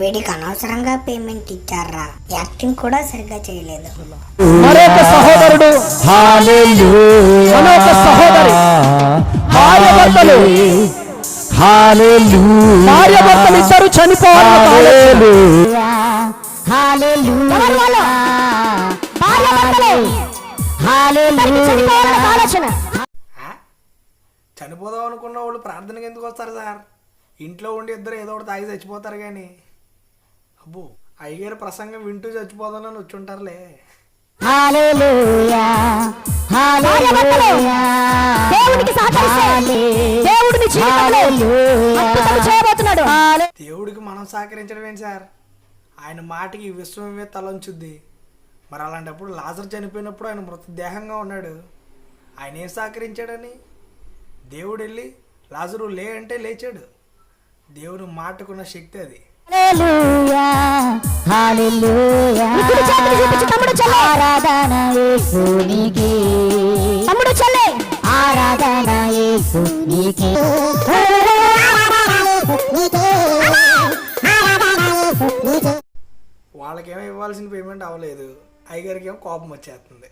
వీడికి అనవసరంగా పేమెంట్ ఇచ్చారా? యాక్టింగ్ కూడా సరిగ్గా చేయలేదు. మరొక సహోదరుడు. మరొక సహోదరి. ఇద్దరు చనిపోవాలి? చనిపోదాం అనుకున్న వాళ్ళు ప్రార్థనకి ఎందుకు వస్తారు సార్? ఇంట్లో ఉండి ఇద్దరు ఏదో ఒకటి తాగి చచ్చిపోతారు కానీ. అబ్బో అయ్యగారి ప్రసంగం వింటూ చచ్చిపోదామని వచ్చి ఉంటారులే. జీవితంలో చేయబోతున్నాడు. దేవుడికి మనం సహకరించడం ఏంటి సార్? ఆయన మాటకి ఈ విశ్వమే తలంచుద్ది. మరి అలాంటప్పుడు లాజర్ చనిపోయినప్పుడు ఆయన మృతదేహంగా ఉన్నాడు. ఆయన ఏం సహకరించాడని? దేవుడు వెళ్ళి లాజరు లే అంటే లేచాడు. దేవుని మాటకున్న శక్తి అది. తమ్ముడు చెల్లె ఆరాధన తమ్ముడు చెల్లె ఆరాధన వాళ్ళకేమో ఇవ్వాల్సిన పేమెంట్ అవ్వలేదు. అయ్యగారికి ఏమో కోపం వచ్చేస్తుంది.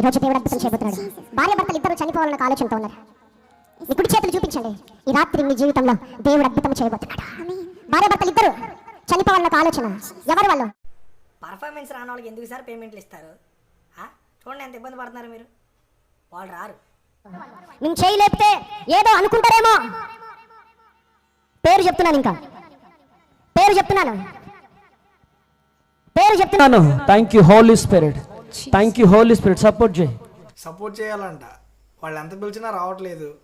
ఈరోజు దేవుడు అద్భుతం చేయబోతున్నాడు భార్య భర్తలు ఇద్దరు చనిపోవాలన్న ఆలోచనతో ఉన్నారు. మీ కుడి చేతులు చూపించండి. ఈ రాత్రి మీ జీవితంలో దేవుడు అద్భుతం చేయబోతున్నాడు. భార్య భర్తలు ఇద్దరు చనిపోవాలన్న ఆలోచన. ఎవరు వాళ్ళు? పర్ఫార్మెన్స్ రాని వాళ్ళకి ఎందుకు సార్ పేమెంట్లు ఇస్తారు? ఆ? చూడండి ఎంత ఇబ్బంది పడుతున్నారు మీరు. వాళ్ళు రారు. నేను చేయలేపితే ఏదో అనుకుంటారేమో. పేరు చెప్తున్నాను ఇంకా. పేరు చెప్తున్నాను. పేరు చెప్తున్నాను. Thank you holy spirit thank you holy spirit support చేయి. సపోర్ట్ చేయాలంట. వాళ్ళు ఎంత పిలిచినా రావట్లేదు.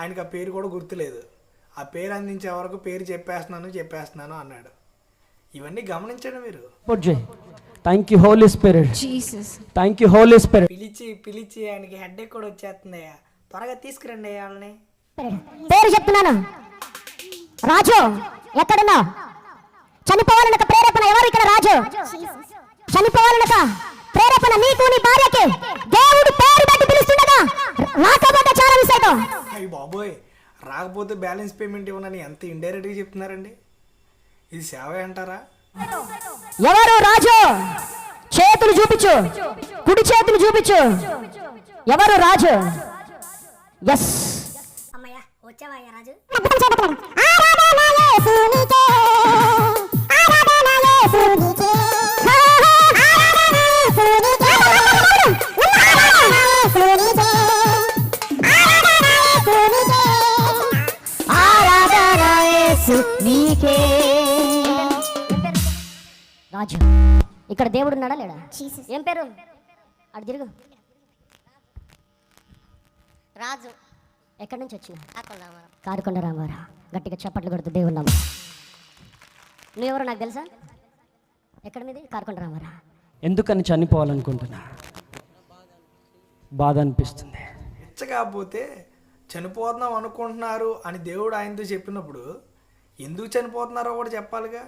ఆయనకి ఆ పేరు కూడా గుర్తులేదు. ఆ పేరు అందించే వరకు పేరు చెప్పేస్తున్నాను చెప్పేస్తున్నాను అన్నాడు. ఇవన్నీ గమనించండి మీరు. Thank you holy spirit thank you holy spirit పిలిచి పిలిచి ఆయనకి హెడ్ కూడా వచ్చేస్తుంది త్వరగా తీసుకురండి వాళ్ళని. పేరు చెప్తున్నాను. రాజు ఎక్కడున్నా చనిపోవాలనక ప్రేరేపణ ఎవరు ఇక్కడ రాజు? చనిపోవాలనక ప్రేరేపణ నీకు నీ భార్యకి. దేవుడు పేరు పెట్టి పిలుస్తుండగా రాకపోతే చాలా మిస్ అవుతావు అయ్యి బాబోయ్ రాకపోతే బ్యాలెన్స్ పేమెంట్ ఇవ్వనని ఎంత ఇండైరెక్ట్గా చెప్తున్నారండి. ఇది సేవ అంటారా? ఎవరు రాజు? చేతులు చూపించు. కుడి చేతులు చూపించు. ఎవరు రాజు? ఎస్ అమ్మయ్య వచ్చావయ్యా రాజు. రాజు ఇక్కడ దేవుడు ఉన్నాడా లేడా ఏం పేరు? అటు తిరుగు. రాజు. ఎక్కడి నుంచి వచ్చిన రామారావు కారుకొండ రామారా గట్టిగా చప్పట్లు కొడుతూ దేవుడు నమ్మ. నువ్వెవరో నాకు తెలుసా? ఎక్కడ మీది? కారుకొండ రామారా ఎందుకని చనిపోవాలనుకుంటున్నా? బాధ అనిపిస్తుంది. ఇచ్చ కాకపోతే చనిపోతున్నాం అనుకుంటున్నారు అని దేవుడు ఆయనతో చెప్పినప్పుడు ఎందుకు చనిపోతున్నారో కూడా చెప్పాలిగా.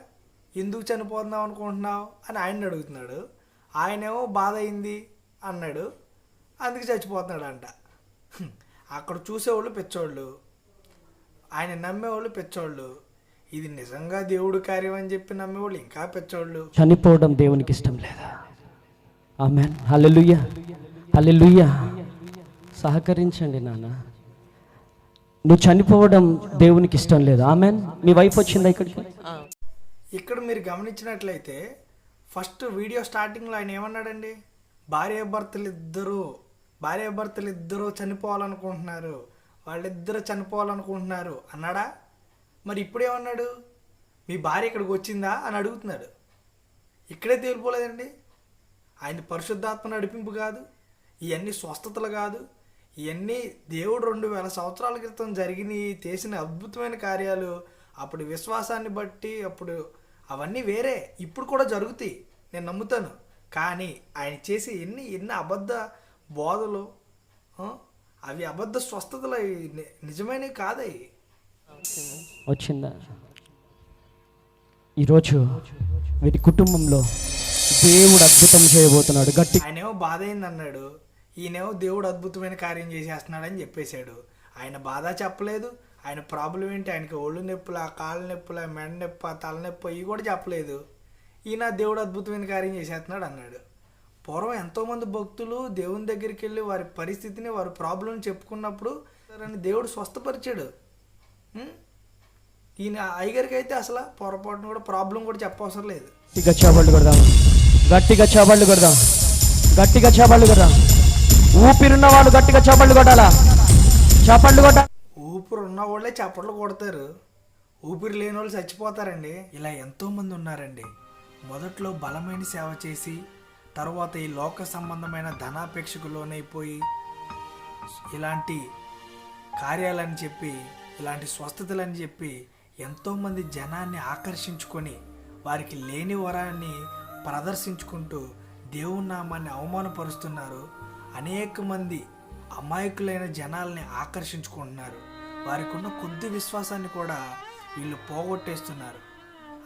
ఎందుకు చనిపోతున్నావు అనుకుంటున్నావు అని ఆయన అడుగుతున్నాడు. ఆయనేమో బాధ అయింది అన్నాడు. అందుకు చచ్చిపోతున్నాడు అంట అక్కడ చూసేవాళ్ళు పెచ్చోళ్ళు. ఆయన నమ్మేవాళ్ళు పెచ్చోళ్ళు. ఇది నిజంగా దేవుడు కార్యం అని చెప్పి నమ్మేవాళ్ళు ఇంకా పిచ్చోళ్ళు. చనిపోవడం దేవునికి ఇష్టం లేదా? ఆమెన్. హల్లెలూయ. హల్లెలూయ. సహకరించండి నాన్న. నువ్వు చనిపోవడం దేవునికి ఇష్టం లేదు. ఆమెన్. మీ వైఫ్ వచ్చిందా ఇక్కడికి? ఇక్కడ మీరు గమనించినట్లయితే ఫస్ట్ వీడియో స్టార్టింగ్లో ఆయన ఏమన్నాడండి? భార్య భర్తలు ఇద్దరు భార్య భర్తలు ఇద్దరు చనిపోవాలనుకుంటున్నారు. వాళ్ళిద్దరు చనిపోవాలనుకుంటున్నారు. అన్నాడా? మరి ఇప్పుడేమన్నాడు? మీ భార్య ఇక్కడికి వచ్చిందా? అని అడుగుతున్నాడు. ఇక్కడే తేలిపోలేదండి. ఆయన పరిశుద్ధాత్మ నడిపింపు కాదు. ఇవన్నీ స్వస్థతలు కాదు. ఇవన్నీ దేవుడు రెండు వేల సంవత్సరాల క్రితం జరిగిన చేసిన అద్భుతమైన కార్యాలు. అప్పుడు విశ్వాసాన్ని బట్టి అప్పుడు అవన్నీ వేరే. ఇప్పుడు కూడా జరుగుతాయి. నేను నమ్ముతాను. కానీ ఆయన చేసే ఎన్ని ఎన్ని అబద్ధ బోధలు అవి అబద్ధ స్వస్థతలు అవి నిజమైనవి కాదవి వచ్చిందా? ఈరోజు వీరి కుటుంబంలో దేవుడు అద్భుతం చేయబోతున్నాడు. గట్టి ఆయనేమో బాధ అయింది అన్నాడు ఈయనేమో దేవుడు అద్భుతమైన కార్యం చేసేస్తున్నాడని చెప్పేశాడు. ఆయన బాధ చెప్పలేదు. ఆయన ప్రాబ్లం ఏంటి? ఆయనకి ఒళ్ళు నొప్పుల కాళ్ళ నొప్పుల మెడ నొప్ప తలనొప్పి ఇవి కూడా చెప్పలేదు. ఈయన దేవుడు అద్భుతమైన కార్యం చేసేస్తున్నాడు అన్నాడు. పూర్వం ఎంతోమంది భక్తులు దేవుని దగ్గరికి వెళ్ళి వారి పరిస్థితిని వారి ప్రాబ్లం చెప్పుకున్నప్పుడు అని దేవుడు స్వస్థపరిచాడు. ఈయన అయ్యగారికి అయితే అసలు పొరపాటున కూడా ప్రాబ్లం కూడా చెప్పవసరం లేదు. గట్టిగా చేపళ్ళు కొడదాం. గట్టిగా చేపళ్ళు కొడదాం. గట్టిగా చేపళ్ళు కొడదాం. ఊపిరిన్న వాళ్ళు గట్టిగా చేపళ్ళు కొట్టాలా? చేపళ్ళు కొట్ట ఊపిరి ఉన్న వాళ్ళే చప్పట్లు కొడతారు. ఊపిరి లేని వాళ్ళు చచ్చిపోతారండి. ఇలా ఎంతోమంది ఉన్నారండి. మొదట్లో బలమైన సేవ చేసి తర్వాత ఈ లోక సంబంధమైన ధనాపేక్షకు లోనైపోయి ఇలాంటి కార్యాలని చెప్పి ఇలాంటి స్వస్థతలని చెప్పి ఎంతోమంది జనాన్ని ఆకర్షించుకొని వారికి లేని వరాన్ని ప్రదర్శించుకుంటూ దేవుని నామాన్ని అవమానపరుస్తున్నారు. అనేక మంది అమాయకులైన జనాల్ని ఆకర్షించుకుంటున్నారు. వారికి ఉన్న కొద్ది విశ్వాసాన్ని కూడా వీళ్ళు పోగొట్టేస్తున్నారు.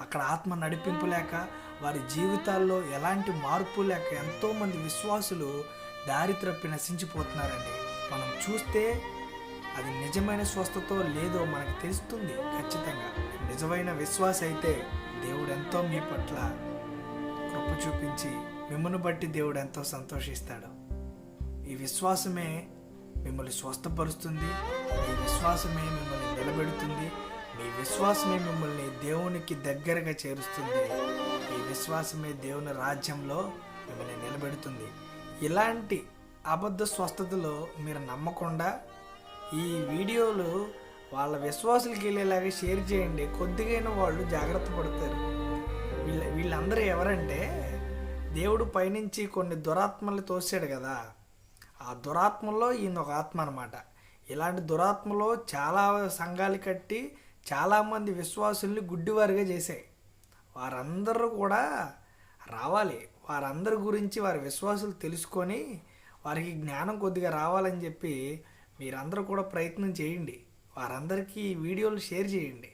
అక్కడ ఆత్మ నడిపింపు లేక వారి జీవితాల్లో ఎలాంటి మార్పు లేక ఎంతోమంది విశ్వాసులు దారి తప్పి నశించిపోతున్నారండి. మనం చూస్తే అది నిజమైన స్వస్థతో లేదో మనకు తెలుస్తుంది ఖచ్చితంగా. నిజమైన విశ్వాస అయితే దేవుడు ఎంతో మీ పట్ల కృప చూపించి మిమ్మల్ని బట్టి దేవుడు ఎంతో సంతోషిస్తాడు. ఈ విశ్వాసమే మిమ్మల్ని స్వస్థపరుస్తుంది. ఈ విశ్వాసమే మిమ్మల్ని నిలబెడుతుంది. మీ విశ్వాసమే మిమ్మల్ని దేవునికి దగ్గరగా చేరుస్తుంది. ఈ విశ్వాసమే దేవుని రాజ్యంలో మిమ్మల్ని నిలబెడుతుంది. ఇలాంటి అబద్ధ స్వస్థతలో మీరు నమ్మకుండా ఈ వీడియోలు వాళ్ళ విశ్వాసులకి వెళ్ళేలాగా షేర్ చేయండి. కొద్దిగైనా వాళ్ళు జాగ్రత్త పడతారు. వీళ్ళ వీళ్ళందరూ ఎవరంటే దేవుడు పైనుంచి కొన్ని దురాత్మల్ని తోసాడు కదా. ఆ దురాత్మలో ఈయన ఒక ఆత్మ అనమాట ఇలాంటి దురాత్మలో చాలా సంఘాలు కట్టి చాలామంది విశ్వాసుల్ని గుడ్డివారిగా చేశాయి. వారందరూ కూడా రావాలి. వారందరి గురించి వారి విశ్వాసులు తెలుసుకొని వారికి జ్ఞానం కొద్దిగా రావాలని చెప్పి మీరందరూ కూడా ప్రయత్నం చేయండి. వారందరికీ ఈ వీడియోలు షేర్ చేయండి.